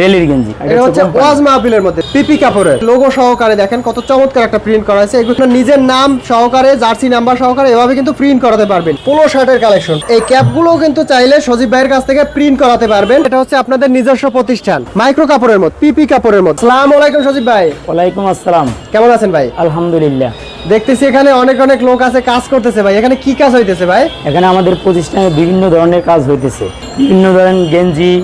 রেলের গেঞ্জি। এটা হচ্ছে ওয়াজ মাহফিলের মধ্যে পিপি কাপড়ের লোগো সহকারে দেখেন কত চমৎকার একটা প্রিন্ট করা আছে এগুলো নিজের নাম সহকারে জার্সি নাম্বার সহকারে এভাবে কিন্তু প্রিন্ট করাতে পারবেন। পোলো শার্টের কালেকশন এই ক্যাপগুলো কিন্তু চাইলে সজীব ভাইয়ের কাছ থেকে প্রিন্ট করাতে পারবেন। এটা হচ্ছে আপনাদের নিজস্ব প্রতিষ্ঠান মাইক্রো কাপড়ের মধ্যে পিপি কাপড়ের মধ্যে। সালাম আলাইকুম সজীব ভাই। ওয়ালাইকুম আসসালাম। কেমন আছেন ভাই? আলহামদুলিল্লাহ। দেখতেছি এখানে অনেক অনেক লোক আছে কাজ করতেছে ভাই। এখানে কি কাজ হইতেছে ভাই? এখানে আমাদের প্রতিষ্ঠানে বিভিন্ন ধরনের কাজ হইতেছে। বিভিন্ন ধরনের গেঞ্জি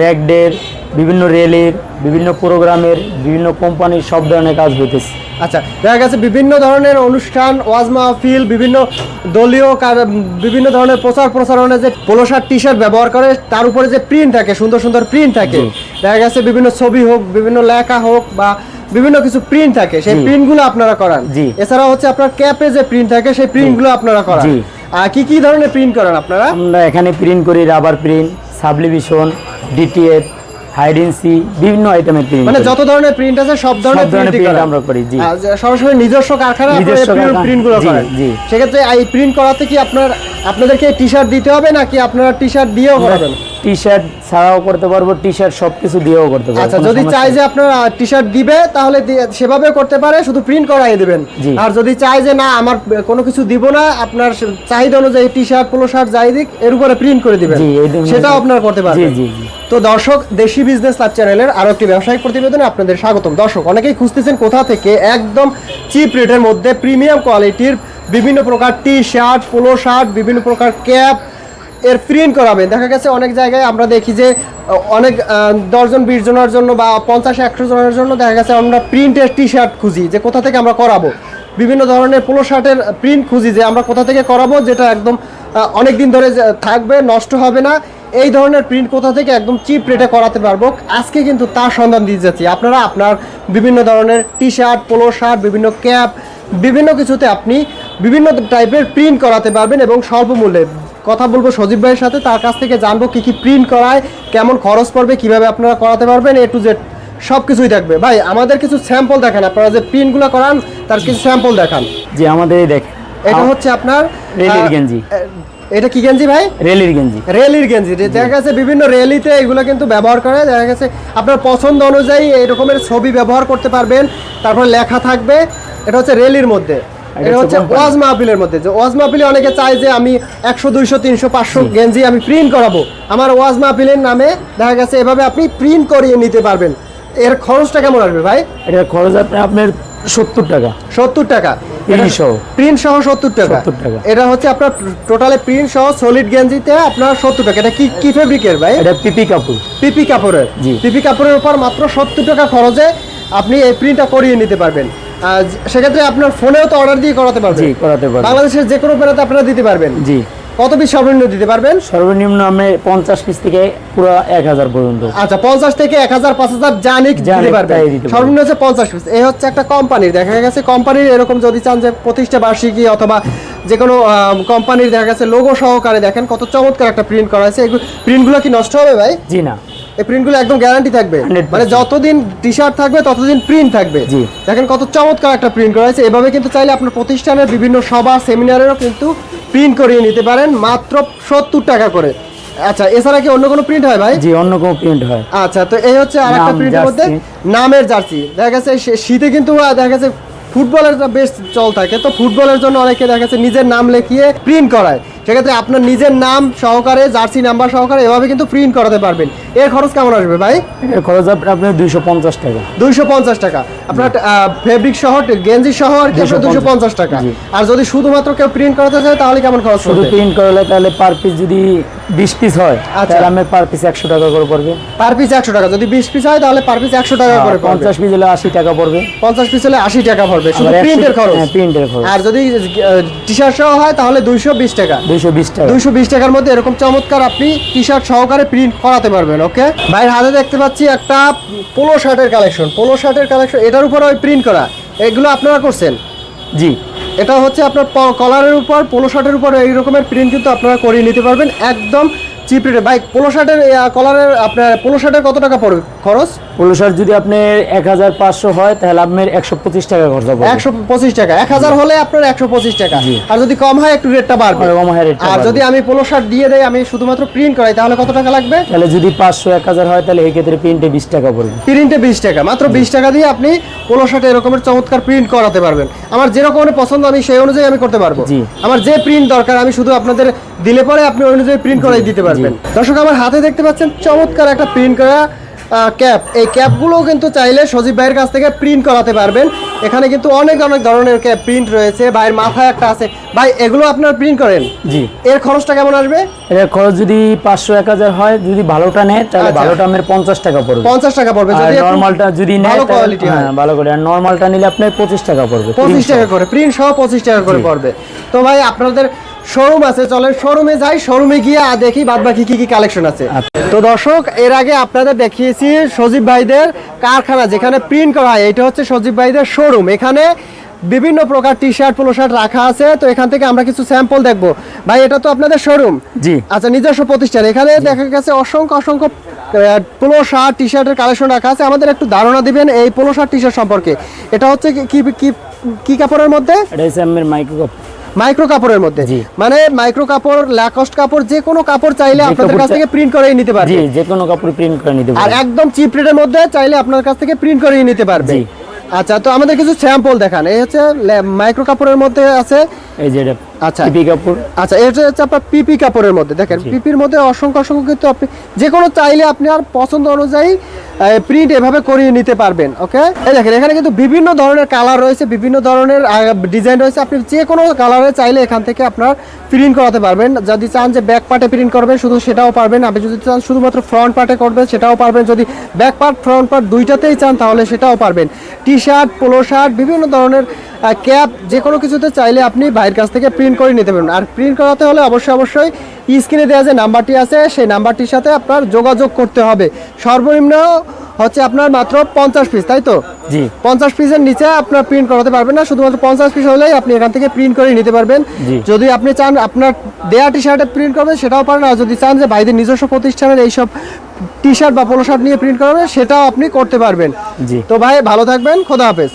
র্যাকডের বিভিন্ন রেলের বিভিন্ন প্রোগ্রামের বিভিন্ন কোম্পানির সব ধরনের কাজ হইতেছে। আচ্ছা দেখা গেছে বিভিন্ন ধরনের অনুষ্ঠান ওয়াজ মাহফিল বিভিন্ন দলীয় বিভিন্ন ধরনের প্রচার প্রচারণে যে পোলোশার টি শার্ট ব্যবহার করে তার উপরে যে প্রিন্ট থাকে সুন্দর সুন্দর প্রিন্ট থাকে দেখা গেছে বিভিন্ন ছবি হোক বিভিন্ন লেখা হোক বা বিভিন্ন কিছু প্রিন্ট থাকে সেই প্রিন্টগুলো আপনারা করান। জি। এছাড়া হচ্ছে আপনার ক্যাপে যে প্রিন্ট থাকে সেই প্রিন্টগুলো আপনারা করান। আর কি কি ধরনের প্রিন্ট করেন আপনারা? আমরা এখানে প্রিন্ট করি rubber print sublimation DTF high density বিভিন্ন আইটেমের প্রিন্ট মানে যত ধরনের প্রিন্ট আছে সব ধরনের প্রিন্ট আমরা করি, জি। সরাসরি নিজস্ব কারখানা নিজস্ব প্রিন্টগুলো করেন জি। সেক্ষেত্রে এই প্রিন্ট করাতে কি আপনার আপনাদেরকে টি শার্ট দিতে হবে নাকি আপনারা টি শার্ট দিয়েও করাবেন? টি শার্ট ছাড়াও করতে পারব টি শার্ট সব কিছু দিয়েও করতে পারব আচ্ছা যদি চাই যে আপনার টি শার্ট দিবে তাহলে সেভাবে করতে পারে শুধু প্রিন্ট করাই দিবেন। আর যদি চাই যে না আমার কোনো কিছু দিব না আপনার চাহিদা অনুযায়ী টি শার্ট পোলো শার্ট যাই দিক এর উপরে প্রিন্ট করে দিবেন। সেটাও আপনার করতে পারবেন। জি জি। তো দর্শক দেশি বিজনেস লাভ চ্যানেলের আরও একটি ব্যবসায়িক প্রতিবেদনে আপনাদের স্বাগতম। দর্শক অনেকেই খুঁজতেছেন কোথা থেকে একদম চিপ রেটের মধ্যে প্রিমিয়াম কোয়ালিটির বিভিন্ন প্রকার টি শার্ট পোলো শার্ট বিভিন্ন প্রকার ক্যাপ এর প্রিন্ট করাবেন। দেখা গেছে অনেক জায়গায় আমরা দেখি যে, অনেক দশজন, বিশ জনের জন্য বা পঞ্চাশ, একশো জনের জন্য দেখা গেছে আমরা প্রিন্টের টি শার্ট খুঁজি যে কোথা থেকে আমরা করাবো। বিভিন্ন ধরনের পোলো শার্টের প্রিন্ট খুঁজি যে আমরা কোথা থেকে করাবো, যেটা একদম অনেক দিন ধরে থাকবে, নষ্ট হবে না। এই ধরনের প্রিন্ট কোথা থেকে একদম চিপ রেটে করাতে পারব। আজকে কিন্তু তার সন্ধান দিয়ে যাচ্ছি। আপনারা আপনার বিভিন্ন ধরনের টি শার্ট পোলো শার্ট বিভিন্ন ক্যাপ বিভিন্ন কিছুতে আপনি বিভিন্ন টাইপের প্রিন্ট করাতে পারবেন এবং স্বল্প মূল্যে। কথা বলব সজীব ভাইয়ের সাথে তার কাছ থেকে জানব কি কি প্রিন্ট করায় কেমন খরচ পড়বে কীভাবে আপনারা করাতে পারবেন এ টু জেড সব কিছুই থাকবে। ভাই আমাদের কিছু স্যাম্পল দেখান আপনারা যে প্রিন্টগুলো করান তার কিছু স্যাম্পল দেখান। জি আমাদের দেখ। এটা হচ্ছে আপনার রেলের গেঞ্জি। এটা কি গেঞ্জি ভাই? রেলির গেঞ্জি। রেলির গেঞ্জি দেখা গেছে বিভিন্ন রেলিতে এগুলো কিন্তু ব্যবহার করে দেখা গেছে আপনার পছন্দ অনুযায়ী এই রকমের ছবি ব্যবহার করতে পারবেন তারপর লেখা থাকবে। এটা হচ্ছে রেলির মধ্যে। এটা হচ্ছে ওয়াজ মাহফিলের মধ্যে। যে ওয়াজ মাহফিলে অনেকে চায় যে আমি একশো দুইশো তিনশো পাঁচশো গেঞ্জি আমি প্রিন্ট করাবো। আমার ওয়াজ মাহফিলের নামে দেখা গেছে এভাবে আপনি প্রিন্ট করিয়ে নিতে পারবেন। এর খরচটা কেমন আসবে ভাই? এটার খরচ আপনি আপনার সত্তর টাকা। সত্তর টাকা। প্রিন্ট সহ। সত্তর টাকা। 70 টাকা। এটা হচ্ছে আপনার টোটালে প্রিন্ট সহ সলিড গেঞ্জিতে আপনার সত্তর টাকা। এটা কি কি ফেব্রিকের ভাই? এটা পিপি কাপড় পিপি কাপড়ের পিপি কাপড়ের উপর মাত্র সত্তর টাকা খরচে আপনি এই প্রিন্টটা করিয়ে নিতে পারবেন। সেক্ষেত্রে আপনার ফোনেও তো অর্ডার দিয়ে করাতে পারবেন। জি করাতে পারবেন। বাংলাদেশের যে কোনো বেড়াতে আপনারা দিতে পারবেন। জি। কত পিস সর্বনিম্ন দিতে পারবেন? সর্বনিম্ন আমি পঞ্চাশ পিস থেকে পুরো এক হাজার পর্যন্ত। আচ্ছা পঞ্চাশ থেকে এক হাজার পাঁচ হাজার জানি জানিক দিতে পারবেন। দিতে পারবেন। সর্বনিম্ন হচ্ছে পঞ্চাশ পিস এ হচ্ছে একটা কোম্পানির দেখা গেছে কোম্পানির এরকম যদি চান যে প্রতিষ্ঠা বার্ষিকী অথবা যে কোনো কোম্পানির দেখা গেছে লোগো সহকারে দেখেন কত চমৎকার একটা প্রিন্ট করা আছে। প্রিন্টগুলো কি নষ্ট হবে ভাই? জি না। এই প্রিন্টগুলো একদম গ্যারান্টি থাকবে। মানে যতদিন টি শার্ট থাকবে ততদিন প্রিন্ট থাকবে। জি। দেখেন কত চমৎকার একটা প্রিন্ট করা হয়েছে এভাবে কিন্তু চাইলে আপনার প্রতিষ্ঠানের বিভিন্ন সভা সেমিনারেরও কিন্তু প্রিন্ট করিয়ে নিতে পারেন মাত্র সত্তর টাকা করে। আচ্ছা এছাড়া কি অন্য কোনো প্রিন্ট হয় ভাই? জি অন্য কোনো প্রিন্ট হয়। আচ্ছা তো এই হচ্ছে আর একটা নাম, প্রিন্টের মধ্যে নামের জার্সি। দেখা গেছে শীতে কিন্তু দেখা গেছে ফুটবলের বেশ চল থাকে, তো ফুটবলের জন্য অনেকে দেখা যাচ্ছে নিজের নাম লিখিয়ে প্রিন্ট করায়। সেক্ষেত্রে আপনার নিজের নাম সহকারে জার্সি নাম্বার সহকারে এভাবে কিন্তু প্রিন্ট করাতে পারবেন। এর খরচ কেমন আসবে ভাই? এটার খরচ আপনার দুইশো পঞ্চাশ টাকা। দুইশো পঞ্চাশ টাকা। আপনার ফেব্রিক সহ গেঞ্জি সহ আর কি দুশো পঞ্চাশ। টাকা। আর যদি শুধুমাত্র কেউ প্রিন্ট করাতে চায় তাহলে কেমন খরচ শুধু প্রিন্ট করালে তাহলে পার পিস যদি বিশ পিস হয় আচ্ছা। তাহলে আমার পার পিস একশো টাকা করে পড়বে। পার পিস একশো টাকা। যদি বিশ পিস হয় তাহলে পার পিস একশো টাকা করে পড়বে। পঞ্চাশ পিস হলে আশি টাকা পড়বে। পঞ্চাশ পিস হলে আশি টাকা পড়বে। শুধু প্রিন্টের খরচ। হ্যাঁ, প্রিন্টের খরচ। আর যদি টি শার্ট সহ হয় তাহলে দুইশো বিশ টাকা। দুইশো বিশ টাকা। দুইশো বিশ টাকার মধ্যে এরকম চমৎকার আপনি টি শার্ট সহকারে প্রিন্ট করাতে পারবেন ওকে ভাইয়ের হাতে দেখতে পাচ্ছি একটা পোলো শার্টের কালেকশন পোলো শার্টের কালেকশন এটার উপরে ওই প্রিন্ট করা। এগুলো আপনারা করছেন? জি। এটা হচ্ছে আপনার কলারের উপর পোলো শার্টের উপর এই রকমের প্রিন্ট কিন্তু আপনারা করিয়ে নিতে পারবেন একদম চিপ রেটে ভাই পোলো শার্টের কলারের আপনার পোলো শার্টের কত টাকা পড়বে খরচ? পলো শার্ট যদি আপনার এক হাজার পাঁচশো হয় তাহলে আপনার একশো পঁচিশ টাকা খরচা পড়বে একশো পঁচিশ টাকা। এক হাজার হলে আপনার একশো পঁচিশ টাকা। আর যদি কম হয় একটু রেটটা বাড়বে। কম হয় rate টা আর যদি আমি পোলো শার্ট দিয়ে দেই আমি শুধুমাত্র প্রিন্ট করাই তাহলে কত টাকা লাগবে? তাহলে যদি পাঁচশো এক হাজার হয় তাহলে এই ক্ষেত্রে প্রিন্টে বিশ টাকা পড়বে। প্রিন্টে বিশ টাকা। মাত্র বিশ টাকা দিয়ে আপনি পোলো শার্টে এরকমের চমৎকার প্রিন্ট করাতে পারবেন। আমার যেরকম পছন্দ আমি সেই অনুযায়ী আমি করতে পারব। আমার যে প্রিন্ট দরকার আমি শুধু আপনাদের দিলে পরে আপনি ওই অনুযায়ী প্রিন্ট করাই দিতে পারবেন। দর্শক আমার হাতে দেখতে পাচ্ছেন চমৎকার একটা প্রিন্ট করা ক্যাপ এই ক্যাপগুলোও কিন্তু চাইলে সজীব ভাইয়ের কাছ থেকে প্রিন্ট করাতে পারবেন। এখানে কিন্তু অনেক অনেক ধরনের ক্যাপ প্রিন্ট রয়েছে। ভাইয়ের মাথায় একটা আছে। ভাই এগুলো আপনারা প্রিন্ট করেন? জি। এর খরচটা কেমন আসবে? এর খরচ যদি পাঁচশো এক হাজার হয় যদি ভালোটা নেয় তাহলে আচ্ছা। ভালোটা আমার পঞ্চাশ টাকা পড়বে। পঞ্চাশ টাকা পড়বে। যদি নর্মালটা যদি নেয় কোয়ালিটি হয়। হ্যাঁ ভালো করে। আর নর্মালটা নিলে আপনার পঁচিশ টাকা পড়বে। পঁচিশ টাকা করে। প্রিন্ট সহ পঁচিশ টাকা করে পড়বে। তো ভাই আপনাদের শোরুম আছে চলেন শোরুমে যাই শোরুমে গিয়ে আর দেখি বাদ বাকি কি কি কালেকশন আছে। আচ্ছা। তো দর্শক এর আগে আপনাদের দেখিয়েছি সজীব ভাইদের কারখানা যেখানে প্রিন্ট করা হয় এটা হচ্ছে সজীব ভাইদের শোরুম এখানে বিভিন্ন প্রকার টি শার্ট পোলো শার্ট রাখা আছে তো এখান থেকে আমরা কিছু স্যাম্পল দেখব। ভাই এটা তো আপনাদের শোরুম জি। আচ্ছা নিজস্ব প্রতিষ্ঠান। এখানে দেখা গেছে অসংখ্য অসংখ্য পোলো শার্ট টি শার্টের কালেকশন রাখা আছে। আমাদের একটু ধারণা দিবেন এই পোলো শার্ট টি শার্ট সম্পর্কে। এটা হচ্ছে কি- কি কি কাপড়ের মধ্যে? এটা হচ্ছে আমার মাইক্রো মাইক্রো কাপড়ের মধ্যে। মানে মাইক্রো কাপড় ল্যাকস্ট কাপড় যে কোনো কাপড় চাইলে আপনাদের কাছ থেকে প্রিন্ট করে নিতে জি পারবে যে কোনো কাপড় প্রিন্ট করে নিতে পারবে। আর একদম চিপ রেটের মধ্যে চাইলে আপনার কাছ থেকে প্রিন্ট করে নিতে পারবে। আচ্ছা তো আমাদের কিছু স্যাম্পল দেখান। এই হচ্ছে মাইক্রো কাপড়ের মধ্যে আছে এই যে এটা আচ্ছা। টিপি কাপড় আচ্ছা এটা হচ্ছে আপনার পিপি কাপড়ের মধ্যে। দেখেন পিপির মধ্যে অসংখ্য অসংখ্য কিন্তু আপনি যে কোনো চাইলে আপনি আর পছন্দ অনুযায়ী প্রিন্ট এভাবে করিয়ে নিতে পারবেন ওকে? এই দেখেন এখানে কিন্তু বিভিন্ন ধরনের কালার রয়েছে বিভিন্ন ধরনের ডিজাইন রয়েছে। আপনি যে কোনো কালারে চাইলে এখান থেকে আপনার প্রিন্ট করাতে পারবেন। যদি চান যে ব্যাক পার্টে প্রিন্ট করবেন শুধু সেটাও পারবেন। আপনি যদি চান শুধুমাত্র ফ্রন্ট পার্টে করবেন সেটাও পারবেন। যদি ব্যাক পার্ট ফ্রন্ট পার্ট দুইটাতেই চান তাহলে সেটাও পারবেন। টি শার্ট পোলো শার্ট বিভিন্ন ধরনের ক্যাপ যে কোনো কিছুতে চাইলে আপনি বাইরের কাছ থেকে প্রিন্ট করে নিতে পারবেন। আর প্রিন্ট করাতে হলে অবশ্যই অবশ্যই স্ক্রিনে দেওয়া যে নাম্বারটি আছে সেই নাম্বারটির সাথে আপনার যোগাযোগ করতে হবে। সর্বনিম্ন হচ্ছে আপনার মাত্র পঞ্চাশ পিস তাই তো? জি। পঞ্চাশ পিসের নিচে আপনার প্রিন্ট করাতে পারবেন না শুধুমাত্র পঞ্চাশ পিস হলেই আপনি এখান থেকে প্রিন্ট করে নিতে পারবেন। যদি আপনি চান আপনার দেয়া টি শার্টে প্রিন্ট করবেন সেটাও পারেন। আর যদি চান যে ভাইদের নিজস্ব প্রতিষ্ঠানের এইসব টি শার্ট বা পোলো শার্ট নিয়ে প্রিন্ট করাবেন সেটাও আপনি করতে পারবেন। জি। তো ভাই ভালো থাকবেন খোদা হাফেজ।